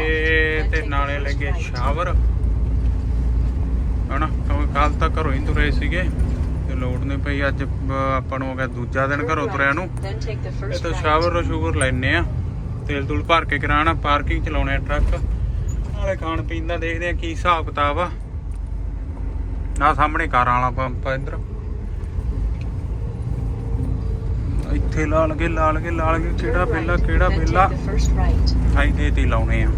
ਤੇ ਨਾਲੇ ਲੱਗੇ ਸ਼ਾਵਰ ਹਨਾ ਕਿਉਂਕਿ ਕੱਲ ਤੱਕ ਘਰੋਂ ਹੀ ਤੁਰੇ ਸੀਗੇ। ਲੋੜ ਨਹੀਂ ਪਈ ਅੱਜ ਆਪਾਂ ਨੂੰ ਹੋ ਗਿਆ ਦੂਜਾ ਦਿਨ ਘਰੋਂ ਤੁਰਿਆ ਨੂੰ। ਇਹ ਤਾਂ. ਸ਼ਾਵਰ ਸ਼ੂਵਰ ਲੈਣੇ ਆ। ਤੇਲ ਤੂਲ ਭਰ ਕੇ ਕਰਾਣਾ ਪਾਰਕਿੰਗ ਚਲਾਉਣੇ ਟਰੱਕ। ਨਾਲੇ ਖਾਣ ਪੀਣ ਦਾ ਦੇਖਦੇ ਆ ਕੀ ਹਿਸਾਬ ਕਿਤਾਬ ਆ। ਨਾ ਸਾਹਮਣੇ ਕਾਰਾਂ ਵਾਲਾ ਪੰਪ ਆ ਇੱਧਰ। ਇੱਥੇ ਲਾ ਲਗੇ ਲਾ ਲਗੇ ਲਾ ਲਗੇ ਕਿਹੜਾ ਪਹਿਲਾ ਕਿਹੜਾ ਪਹਿਲਾ. ਹਾਈਵੇ ਤੇ ਲਾਉਣੇ ਆ।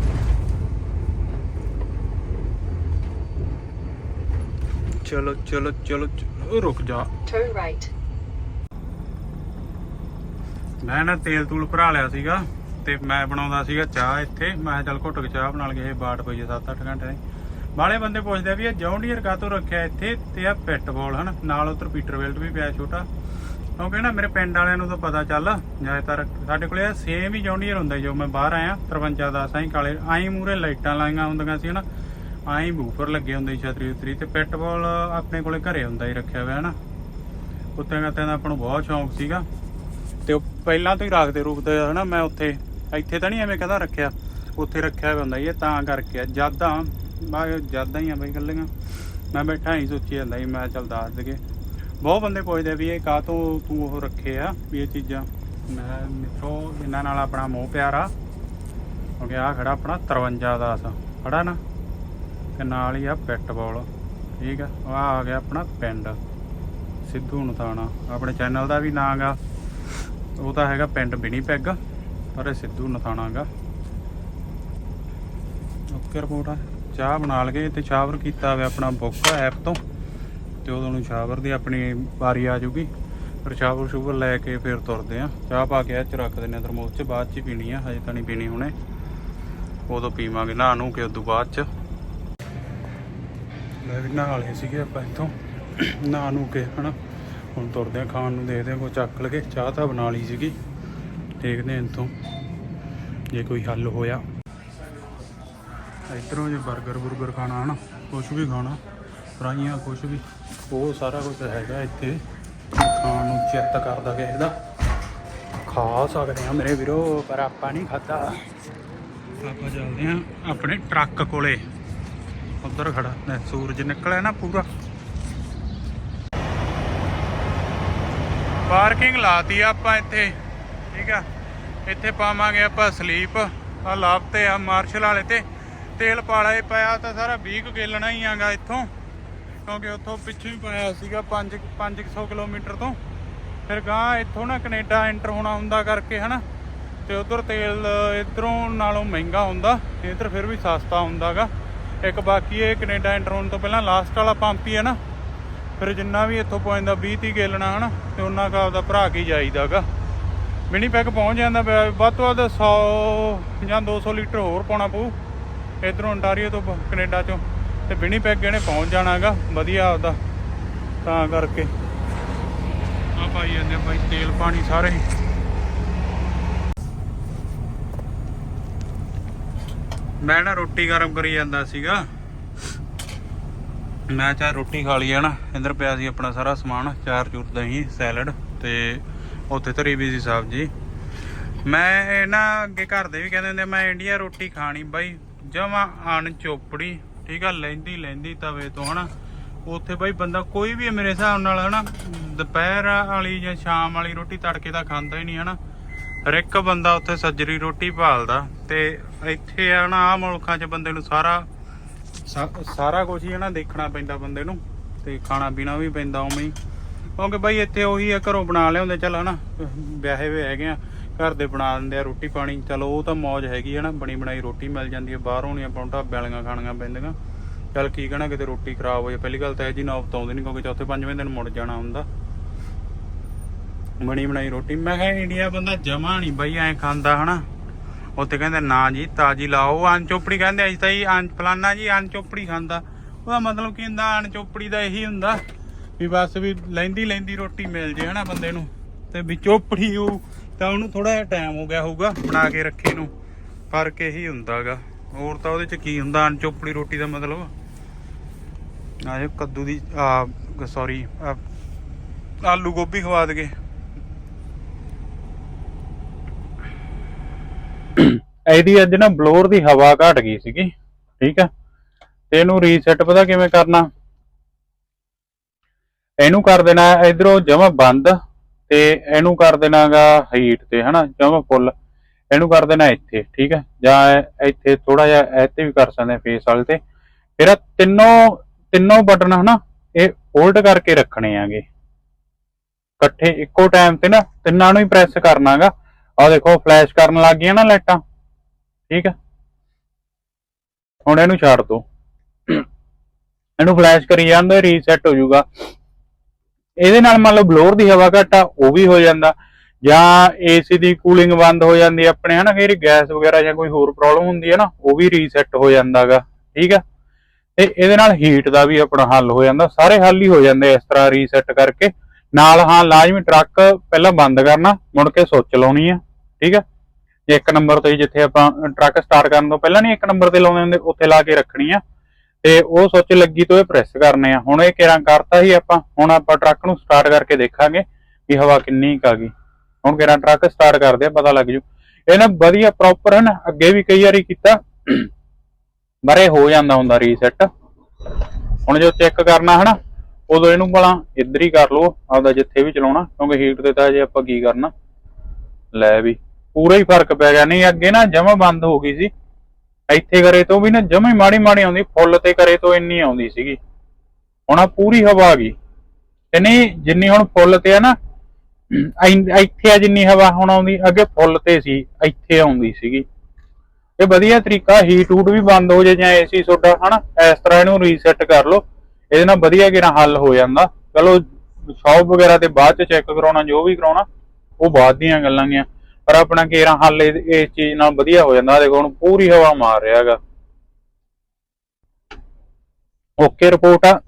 ਚਲੋ ਚਲੋ ਚਲੋ। ਚਲੋ, ਰੁਕ ਜਾ। Turn right. ਮੈਂ ਨਾ ਤੇਲ ਤੂਲ ਭਰਾ ਲਿਆ ਸੀਗਾ ਤੇ ਮੈਂ ਬਣਾਉਂਦਾ ਸੀਗਾ ਚਾਹ ਇੱਥੇ। ਮੈਂ ਚੱਲ ਘੁੱਟ ਕੇ ਚਾਹ ਬਣਾ ਲਈਏ ਇਹ ਬਾਟ ਪਈ 7-8 ਘੰਟੇ ਦੀ। ਬਾਲੇ ਬੰਦੇ ਪੁੱਛਦੇ ਆ ਵੀ ਇਹ ਜੌਂਡੀਅਰ ਕਾਤੋਂ ਰੱਖਿਆ ਇੱਥੇ? ਤੇ ਆ ਪੈਟਬੋਲ ਹਨ ਨਾਲ ਉਧਰ ਪੀਟਰਵੈਲਟ ਵੀ ਪਿਆ ਛੋਟਾ। ਕਿਉਂਕਿ ਨਾ ਮੇਰੇ ਪਿੰਡ ਵਾਲਿਆਂ ਨੂੰ ਤਾਂ ਪਤਾ ਚੱਲ ਜ਼ਿਆਦਾਤਰ ਸਾਡੇ ਕੋਲੇ ਸੇਮ ਹੀ ਜੌਂਡੀਅਰ ਹੁੰਦਾ ਜੋ ਮੈਂ ਬਾਹਰ ਆਇਆ 53 ਦਾ ਸਾਈ ਕਾਲੇ ਆਈ ਮੂਰੇ ਲਾਈਟਾਂ ਲਾਈਆਂ ਹੁੰਦੀਆਂ ਸੀ ਨਾ ਆਈ ਬੂਫਰ ਲੱਗੇ ਹੁੰਦੇ ਸੀ ਛਤਰੀ ਉਤਰੀ ਤੇ ਪੈਟਬੋਲ ਆਪਣੇ ਕੋਲੇ ਘਰੇ ਹੁੰਦਾ ਹੀ ਰੱਖਿਆ ਹੋਇਆ ਨਾ। ਕੁੱਤਿਆਂ ਕਾਤਿਆਂ ਦਾ ਆਪਾਂ ਨੂੰ ਬਹੁਤ ਸ਼ੌਂਕ ਸੀਗਾ। ਤੇ ਉਹ ਪਹਿਲਾਂ ਤੋਂ ਹੀ ਰੱਖਦੇ ਰੁਕਦੇ ਹਨਾ ਮੈਂ ਉੱਥੇ, ਇੱਥੇ ਤਾਂ ਨਹੀਂ ਐਵੇਂ ਕਹਦਾ ਰੱਖਿਆ, ਉੱਥੇ ਰੱਖਿਆ ਹੋਇਆ ਹੁੰਦਾ ਸੀ ਇਹ ਤਾਂ ਕਰਕੇ ਜਦਾਂ ਮੈਂ ਜਦਾਂ ਹੀ ਆ ਬਈ ਗੱਲੀਆਂ ਮੈਂ ਬੈਠਾ ਹੀ ਸੋਚੀ ਜਾਂਦਾ ਸੀ, ਮੈਂ ਚੱਲ ਦੱਸ ਦਗੇ ਬਹੁਤ ਬੰਦੇ ਪੁੱਛਦੇ ਆ ਵੀ ਇਹ ਕਾਹ ਤੋਂ ਤੂੰ ਉਹ ਰੱਖੇ ਆ ਵੀ ਇਹ ਚੀਜ਼ਾਂ। ਮੈਂ ਮਿੱਠੋ ਇਹਨਾਂ ਨਾਲ ਆਪਣਾ ਮੋਹ ਪਿਆਰਾ ਆ। ਕਿਉਂਕਿ ਖੜਾ ਆਪਣਾ 53 ਦਾਸ। ਸਾ ਖੜਾ ਨਾ। ਤੇ ਨਾਲ ਹੀ ਆ ਪੈਟਬਾਲ ਠੀਕ ਆ ਆ ਆ ਗਿਆ ਆਪਣਾ ਪਿੰਡ। ਸਿੱਧੂ ਨਥਾਣਾ ਆਪਣੇ ਚੈਨਲ ਦਾ ਵੀ ਨਾਂ ਗਾ। ਉਹ ਤਾਂ ਹੈਗਾ ਪਿੰਡ ਬਿਨੀ ਪੈਗ, ਪਰ ਇਹ ਸਿੱਧੂ ਨਥਾਣਾ ਗਾ। ਓਕੇ ਰਿਪੋਰਟ ਆ। ਚਾਹ ਬਣਾ ਲਗੇ ਤੇ ਸ਼ਾਵਰ ਕੀਤਾ ਹੋਇਆ ਆਪਣਾ ਬੁੱਕ ਐਪ ਤੋਂ। ਤੇ ਉਦੋਂ ਨੂੰ ਸ਼ਾਵਰ ਦੀ ਆਪਣੀ ਵਾਰੀ ਆ ਜੂਗੀ। ਫਿਰ ਸ਼ਾਵਰ ਸ਼ੂਵਰ ਲੈ ਕੇ ਫਿਰ ਤੁਰਦੇ ਆ। ਚਾਹ ਪਾ ਕੇ ਇਹ ਚ ਰੱਖ ਦਿੰਨੇ ਆ ਥਰਮੋਸ ਚ, ਬਾਅਦ ਚ ਹੀ ਪੀਣੀ ਆ, ਹਜੇ ਤਾਂ ਨਹੀਂ ਪੀਣੀ ਹੁਣੇ। ਉਦੋਂ ਪੀਵਾਂਗੇ ਨਹਾ ਨੂੰ ਕੇ, ਉਦੋਂ ਬਾਅਦ ਚ। ਲੈ ਵੀ ਨਹਾ ਲਏ ਸੀਗੇ ਆਪਾਂ ਇੱਥੋਂ। ਨਹਾ ਨੂੰ ਕੇ ਹਨਾ, ਹੁਣ ਤੁਰਦੇ ਆ, ਖਾਣ ਨੂੰ ਦੇਖਦੇ ਆ, ਕੋਈ ਚੱਕ ਲਗੇ ਚਾਹ ਤਾਂ ਬਣਾ ਲਈ ਸੀਗੀ। ਦੇਖਦੇ ਆ ਇੱਥੋਂ, ਜੇ ਕੋਈ ਹੱਲ ਹੋਇਆ। ਇਧਰੋਂ ਜੇ 버ਗਰ ਬੁਰਗਰ ਖਾਣਾ ਹਨਾ ਕੁਝ ਵੀ ਖਾਣਾ ਫਰਾਈਆਂ ਕੁਝ ਵੀ, ਉਹ ਸਾਰਾ ਕੁਝ ਹੈਗਾ ਇੱਥੇ। ਖਾਣ ਨੂੰ ਚਿੱਤ ਕਰਦਾ ਕਿਸੇ ਦਾ। ਖਾ ਸਕਦੇ ਆ ਮੇਰੇ ਵੀਰੋ, ਪਰ ਆਪਾਂ ਨਹੀਂ ਖਾਦਾ ਆਪਾਂ ਚੱਲਦੇ ਆ ਆਪਣੇ ਟਰੱਕ ਕੋਲੇ। ਉਧਰ ਖੜਾ। ਲੈ, ਸੂਰਜ ਨਿਕਲਿਆ ਨਾ ਪੂਰਾ। ਪਾਰਕਿੰਗ ਲਾਤੀ ਆ ਆਪਾਂ ਇੱਥੇ। ਠੀਕ ਆ? ਇੱਥੇ ਪਾਵਾਂਗੇ ਆਪਾਂ ਸਲੀਪ ਆ ਲਾਭ ਤੇ ਆ ਮਾਰਸ਼ਲ ਵਾਲੇ ਤੇ। ਤੇਲ ਪਾਲਾ ਹੀ ਪਿਆ, ਤਾਂ ਸਾਰਾ 20 ਕੁ ਗੇਲਣਾ ਹੀ ਆਗਾ ਇੱਥੋਂ। ਕਿਉਂਕਿ ਉੱਥੋਂ ਪਿੱਛੇ ਹੀ ਪਾਇਆ ਸੀਗਾ 5 500 ਕਿਲੋਮੀਟਰ ਤੋਂ। ਫਿਰ ਗਾਂ ਇੱਥੋਂ ਨਾ ਕੈਨੇਡਾ ਐਂਟਰ ਹੋਣਾ ਹੁੰਦਾ ਕਰਕੇ ਹਨਾ। ਤੇ ਉਧਰ ਤੇਲ ਇਧਰੋਂ ਨਾਲੋਂ ਮਹਿੰਗਾ ਹੁੰਦਾ, ਇਧਰ ਫਿਰ ਵੀ ਸਸਤਾ ਹੁੰਦਾਗਾ। ਇੱਕ ਬਾਕੀ ਇਹ ਕੈਨੇਡਾ ਐਂਟਰ ਹੋਣ ਤੋਂ ਪਹਿਲਾਂ ਲਾਸਟ ਵਾਲਾ ਪੰਪ ਹੀ ਹੈ ਨਾ। ਫਿਰ ਜਿੰਨਾ ਵੀ ਇੱਥੋਂ ਪਹੁੰਚਦਾ 20 30 ਗੇਲਣਾ ਹਨਾ ਤੇ ਉਹਨਾਂ ਕਾ ਆਪਦਾ ਭਰਾ ਕੇ ਹੀ ਜਾਈਦਾਗਾ। ਮਿਨੀ ਪੈਕ ਪਹੁੰਚ ਜਾਂਦਾ ਪਿਆ, ਵੱਧ ਤੋਂ ਵੱਧ 100 ਜਾਂ 200 ਲੀਟਰ ਹੋਰ ਪਾਉਣਾ ਪਊ ਇਧਰੋਂ ontario ਤੋਂ ਪ- ਕੈਨੇਡਾ ਚੋਂ। ਤੇ ਬਿਨੀ ਪੈਕ ਇਹਨੇ ਪਹੁੰਚ ਜਾਣਾ ਹੈਗਾ ਵਧੀਆ ਆਪਦਾ। ਤਾਂ ਕਰਕੇ। ਆ ਪਾਈ ਜਾਂਦੇ ਆ ਬਾਈ ਤੇਲ ਪਾਣੀ ਸਾਰੇ। ਮੈਂ ਨਾ ਰੋਟੀ ਗਰਮ ਕਰੀ ਜਾਂਦਾ ਸੀਗਾ। ਮੈਂ ਚਾਹ ਰੋਟੀ ਖਾ ਲਈ ਹੈ ਨਾ ਇੰਦਰ ਪਿਆ ਸੀ ਆਪਣਾ ਸਾਰਾ ਸਮਾਨ, ਚਾਰ ਚੂਰ ਦਹੀਂ, ਸੈਲਡ ਤੇ ਉੱਥੇ ਧਰੀ ਵੀ ਸੀ ਸਬਜ਼ੀ। ਮੈਂ ਇਹ ਨਾ ਅੱਗੇ ਘਰ ਦੇ ਵੀ ਕਹਿੰਦੇ ਹੁੰਦੇ ਮੈਂ ਇੰਡੀਆ ਰੋਟੀ ਖਾਣੀ ਬਾਈ, ਜਮਾ ਅਣ ਚੋਪੜੀ ਠੀਕ ਆ, ਲੈਂਦੀ ਲੈਂਦੀ ਤਵੇ ਤੋਂ ਹਨਾ। ਉੱਥੇ ਬਾਈ ਬੰਦਾ ਕੋਈ ਵੀ ਮੇਰੇ ਹਿਸਾਬ ਨਾਲ ਹਨਾ, ਦੁਪਹਿਰ ਵਾਲੀ ਜਾਂ ਸ਼ਾਮ ਵਾਲੀ ਰੋਟੀ ਤੜਕੇ ਦਾ ਖਾਂਦਾ ਹੀ ਨਹੀਂ ਹਨਾ। ਹਰ ਇੱਕ ਬੰਦਾ ਉੱਥੇ ਸੱਜਰੀ ਰੋਟੀ ਭਾਲਦਾ ਤੇ ਇੱਥੇ ਆ ਨਾ ਆ ਮੁਲਕਾਂ 'ਚ ਬੰਦੇ ਨੂੰ ਸਾਰਾ ਸਾਰਾ ਕੁਝ ਹੀ ਹੈ ਨਾ ਦੇਖਣਾ ਪੈਂਦਾ ਬੰਦੇ ਨੂੰ ਤੇ ਖਾਣਾ ਪੀਣਾ ਵੀ ਪੈਂਦਾ ਉਵੇਂ ਹੀ। ਕਿਉਂਕਿ ਬਾਈ ਇੱਥੇ ਉਹੀ ਆ, ਘਰੋਂ ਬਣਾ ਲਿਆਉਂਦੇ, ਚੱਲ ਹਨਾ ਵਿਆਹੇ ਵੇ ਹੈਗੇ ਆ, ਘਰ ਦੇ ਬਣਾ ਦਿੰਦੇ ਆ ਰੋਟੀ ਪਾਣੀ, ਚਲੋ ਉਹ ਤਾਂ ਮੌਜ ਹੈਗੀ ਹੈ ਨਾ ਬਣੀ ਬਣਾਈ ਰੋਟੀ ਮਿਲ ਜਾਂਦੀ ਹੈ ਬਾਹਰੋਂ ਨਹੀਂ ਆਪਾਂ ਢਾਬੇ ਵਾਲੀਆਂ ਖਾਣੀਆਂ ਪੈਂਦੀਆਂ। ਚੱਲ ਕੀ ਕਹਿਣਾ, ਕਿਤੇ ਰੋਟੀ ਖਰਾਬ ਹੋ ਜਾਏ, ਪਹਿਲੀ ਗੱਲ ਤਾਂ ਇਹ ਜੀ ਨੌਬਤ ਆਉਂਦੀ ਨਹੀਂ ਕਿਉਂਕਿ ਚੌਥੇ ਪੰਜਵੇਂ ਦਿਨ ਮੁੜ ਜਾਣਾ ਹੁੰਦਾ। ਬਣੀ ਬਣਾਈ ਰੋਟੀ। ਮੈਂ ਕਿਹਾ ਇੰਡੀਆ ਬੰਦਾ ਜਮਾ ਨਹੀਂ ਬਈ, ਐ ਖਾਂਦਾ ਹਨਾ। ਉੱਥੇ ਕਹਿੰਦੇ, ਨਾ ਜੀ, ਤਾਜੀ ਲਾਓ। ਅਨ ਚੋਪੜੀ ਕਹਿੰਦੇ, ਅਸੀਂ ਤਾਂ ਜੀ ਅਨ, ਫਲਾਨਾ ਜੀ ਅਨ ਚੋਪੜੀ ਖਾਂਦਾ। ਉਹਦਾ ਮਤਲਬ ਕੀ ਹੁੰਦਾ, ਅਨ ਚੋਪੜੀ ਦਾ ਇਹੀ ਹੁੰਦਾ ਵੀ ਬਸ ਵੀ ਲੈਂਦੀ ਲੈਂਦੀ ਰੋਟੀ ਮਿਲ ਜੇ ਹਨਾ ਬੰਦੇ ਨੂੰ। ਤੇ ਵੀ ਚੋਪੜੀ ਉਹ, ਤਾਂ ਉਹਨੂੰ ਥੋੜਾ ਜਿਹਾ ਟਾਈਮ ਹੋ ਗਿਆ ਹੋਊਗਾ ਬਣਾ ਕੇ ਰੱਖੇ ਨੂੰ। ਫ਼ਰਕ ਇਹੀ ਹੁੰਦਾਗਾ। ਹੋਰ ਤਾਂ ਉਹਦੇ ਚ ਕੀ ਹੁੰਦਾ, ਅਨ ਚੋਪੜੀ ਰੋਟੀ ਦਾ ਮਤਲਬ? ਆਏ ਕੱਦੂ ਦੀ ਆ ਸੌਰੀ ਆਲੂ ਗੋਭੀ ਖਵਾ ਦਗੇ ਇਹਦੀ ਅੱਜ ਨਾ ਬਲੋਰ ਦੀ ਹਵਾ ਘਟ ਗਈ ਸੀਗੀ, ਠੀਕ ਆ, ਤੇ ਇਹਨੂੰ ਰੀਸੈਟ ਪਤਾ ਕਿਵੇਂ ਕਰਨਾ? ਇਹਨੂੰ ਕਰ ਦੇਣਾ ਇਧਰੋਂ ਜਮਾ ਬੰਦ ਤੇ ਇਹਨੂੰ ਕਰ ਦੇਣਾਗਾ ਹੀਟ ਤੇ, ਹਨਾ ਜਮਾ ਫੁੱਲ ਇਹਨੂੰ ਕਰ ਦੇਣਾ ਇੱਥੇ, ਠੀਕ ਹੈ ਜਾਂ ਇੱਥੇ ਥੋੜਾ ਜਿਹਾ ਇੱਥੇ ਵੀ ਕਰ ਸਕਦੇ ਫੇਸ ਵਾਲੇ ਤੇ। ਫਿਰ ਆਹ ਤਿੰਨੋਂ ਤਿੰਨੋਂ ਬਟਨ ਹਨਾ, ਇਹ ਹੋਲਡ ਕਰਕੇ ਰੱਖਣੇ ਆਗੇ। ਇਕੱਠੇ ਇੱਕੋ ਟਾਈਮ ਤੇ ਨਾ ਤਿੰਨਾਂ ਨੂੰ ਹੀ ਪ੍ਰੈਸ ਕਰਨਾਗਾ। ਆ ਦੇਖੋ ਫਲੈਸ਼ ਕਰਨ ਲੱਗ ਗਈਆਂ ਨਾ ਲਾਈਟਾਂ। ਠੀਕ ਹੈ ਹੁਣ ਇਹਨੂੰ ਛੱਡ ਦੋ। ਇਹਨੂੰ ਫਲੈਸ਼ ਕਰੀ ਜਾਂਦੇ ਰੀਸੈਟ ਹੋ ਜਾਊਗਾ। ਇਹਦੇ ਨਾਲ ਮੰਨ ਲਓ ਬਲੋਰ ਦੀ ਹਵਾ ਘੱਟ ਆ, ਉਹ ਵੀ ਹੋ ਜਾਂਦਾ। ਜਾਂ ਏਸੀ ਦੀ ਕੂਲਿੰਗ ਬੰਦ ਹੋ ਜਾਂਦੀ ਆਪਣੇ, ਹਨਾ? ਕਈ ਗੈਸ ਵਗੈਰਾ ਜਾਂ ਕੋਈ ਹੋਰ ਪ੍ਰੋਬਲਮ ਹੁੰਦੀ ਹੈ ਨਾ, ਉਹ ਵੀ ਰੀਸੈਟ ਹੋ ਜਾਂਦਾਗਾ। ਠੀਕ ਆ? ਤੇ ਇਹਦੇ ਨਾਲ ਹੀਟ ਦਾ ਵੀ ਆਪਣਾ ਹੱਲ ਹੋ ਜਾਂਦਾ। ਸਾਰੇ ਹੱਲ ਹੀ ਹੋ ਜਾਂਦੇ ਇਸ ਤਰ੍ਹਾਂ ਰੀਸੈਟ ਕਰਕੇ। ਨਾਲ ਹਾਂ, ਲਾਜ਼ਮੀ ਟਰੱਕ ਪਹਿਲਾਂ ਬੰਦ ਕਰਨਾ, ਮੁੜ ਕੇ ਸੁੱਚ ਲਾਉਣੀ ਆ। ਠੀਕ ਆ? ਇੱਕ ਨੰਬਰ ਤੇ ਜਿੱਥੇ ਆਪਾਂ ਟਰੱਕ ਸਟਾਰਟ ਕਰਨ ਤੋਂ ਪਹਿਲਾਂ ਨਹੀਂ ਇੱਕ ਨੰਬਰ ਤੇ ਲਾਉਂਦੇ ਹੁੰਦੇ, ਉੱਥੇ ਲਾ ਕੇ ਰੱਖਣੀ ਆ। ਤੇ ਉਹ ਸੁੱਚ ਲੱਗੀ ਤੋਂ ਇਹ ਪ੍ਰੈਸ ਕਰਨੇ ਆ। ਹੁਣ ਇਹ ਕਿਰਾਂ ਕਰਤਾ ਸੀ ਆਪਾਂ? ਹੁਣ ਆਪਾਂ ਟਰੱਕ ਨੂੰ ਸਟਾਰਟ ਕਰਕੇ ਦੇਖਾਂਗੇ ਵੀ ਹਵਾ ਕਿੰਨੀ ਕੁ ਆ ਗਈ। ਹੁਣ ਕਿਰਾਂ ਟਰੱਕ ਸਟਾਰਟ ਕਰਦੇ ਆ, ਪਤਾ ਲੱਗ ਜੂ। ਇਹ ਨਾ ਵਧੀਆ ਪ੍ਰੋਪਰ ਹੈ ਅੱਗੇ ਵੀ ਕਈ ਵਾਰੀ ਕੀਤਾ ਮਰੇ ਹੋ ਜਾਂਦਾ ਹੁੰਦਾ ਰੀਸੈਟ ਹੁਣ ਜੋ ਚੈੱਕ ਕਰਨਾ ਹੈ ਉਦੋਂ ਇਹਨੂੰ ਭਲਾ ਇੱਧਰ ਹੀ ਕਰ ਲਓ, ਆਪਦਾ ਜਿੱਥੇ ਵੀ ਚਲਾਉਣਾ, ਕਿਉਂਕਿ ਹੀਟ ਤੇ ਤਾਂ ਜੇ ਆਪਾਂ ਕੀ ਕਰਨਾ? ਲੈ ਵੀ। ਪੂਰਾ ਹੀ ਫ਼ਰਕ ਪੈ ਗਿਆ। ਨਹੀਂ, ਅੱਗੇ ਨਾ ਜਮਾ ਬੰਦ ਹੋ ਗਈ ਸੀ। ਇੱਥੇ ਕਰੇ ਤੋਂ ਵੀ ਨਾ ਜਮਾ ਹੀ ਮਾੜੀ ਮਾੜੀ ਆਉਂਦੀ। ਫੁੱਲ ਤੇ ਕਰੇ ਤੋਂ ਇੰਨੀ ਆਉਂਦੀ ਸੀਗੀ। ਹੁਣ ਆ ਪੂਰੀ ਹਵਾ ਆ ਗਈ। ਨਹੀਂ, ਜਿੰਨੀ ਹੁਣ ਫੁੱਲ ਤੇ ਆ ਨਾ ਇੱਥੇ ਆ ਜਿੰਨੀ ਹਵਾ ਹੁਣ ਆਉਂਦੀ, ਅੱਗੇ ਫੁੱਲ ਤੇ ਸੀ, ਇੱਥੇ ਆਉਂਦੀ ਸੀਗੀ। ਇਹ ਵਧੀਆ ਤਰੀਕਾ ਹੀਟ ਹੂਟ ਵੀ ਬੰਦ ਹੋ ਜੇ ਜਾਂ ਏਸੀ ਤੁਹਾਡਾ ਹਨਾ? ਇਸ ਤਰ੍ਹਾਂ ਇਹਨੂੰ ਰੀਸੈਟ ਕਰ ਲਓ। ਇਹਦੇ ਨਾਲ ਵਧੀਆ ਕਿਹੜਾ ਹੱਲ ਹੋ ਜਾਂਦਾ। ਚਲੋ ਸ਼ੌਪ ਵਗੈਰਾ ਤੇ ਬਾਅਦ ਚ ਚੈੱਕ ਕਰਾਉਣਾ, ਜੋ ਵੀ ਕਰਾਉਣਾ, ਉਹ ਬਾਅਦ ਦੀਆਂ ਗੱਲਾਂ ਗੀਆਂ। ਪਰ ਆਪਣਾ ਕੇਰਾ ਹੱਲ ਇਸ ਚੀਜ਼ ਨਾਲ ਵਧੀਆ ਹੋ ਜਾਂਦਾ, ਦੇਖੋ ਹੁਣ ਪੂਰੀ ਹਵਾ ਮਾਰ ਰਿਹਾ ਹੈਗਾ। ਓਕੇ ਰਿਪੋਰਟ ਆ।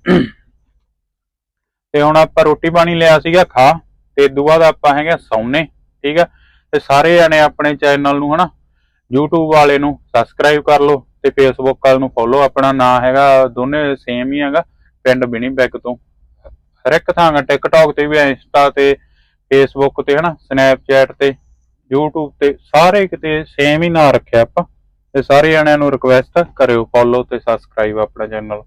ਤੇ ਹੁਣ ਆਪਾਂ ਰੋਟੀ ਪਾਣੀ ਲਿਆ ਸੀਗਾ, ਖਾ। ਤੇ ਇਦੋਂ ਬਾਅਦ ਆਪਾਂ ਹੈਗੇ ਸੌਣੇ ਠੀਕ ਆ? ਤੇ ਸਾਰੇ ਜਣੇ ਆਪਣੇ ਚੈਨਲ ਨੂੰ ਹਨਾ, YouTube ਵਾਲੇ ਨੂੰ ਸਬਸਕ੍ਰਾਈਬ ਕਰ ਲਓ ਤੇ Facebook ਵਾਲੇ ਨੂੰ ਫੋਲੋ ਆਪਣਾ ਨਾਮ ਹੈਗਾ, ਦੋਨੇ ਸੇਮ ਹੀ ਹੈਗਾ, ਪਿੰਡ ਬਿਨੀ ਬੈਕ ਤੋਂ। ਹਰ ਇੱਕ ਥਾਂ ਟਿਕਟੌਕ ਤੇ ਵੀ ਇੰਸਟਾ ਤੇ, Facebook ਤੇ ਹਨਾ ਸਨੈਪਚੈਟ ਤੇ। YouTube ਤੇ ਸਾਰੇ ਕਿਤੇ ਸੇਮ ਹੀ ਨਾਂ ਰੱਖਿਆ ਆਪਾਂ ਤੇ ਸਾਰੇ ਜਣਿਆਂ ਨੂੰ ਰਿਕਵੈਸਟ ਕਰਿਓ ਫੋਲੋ ਤੇ ਸਬਸਕ੍ਰਾਈਬ ਆਪਣਾ ਚੈਨਲ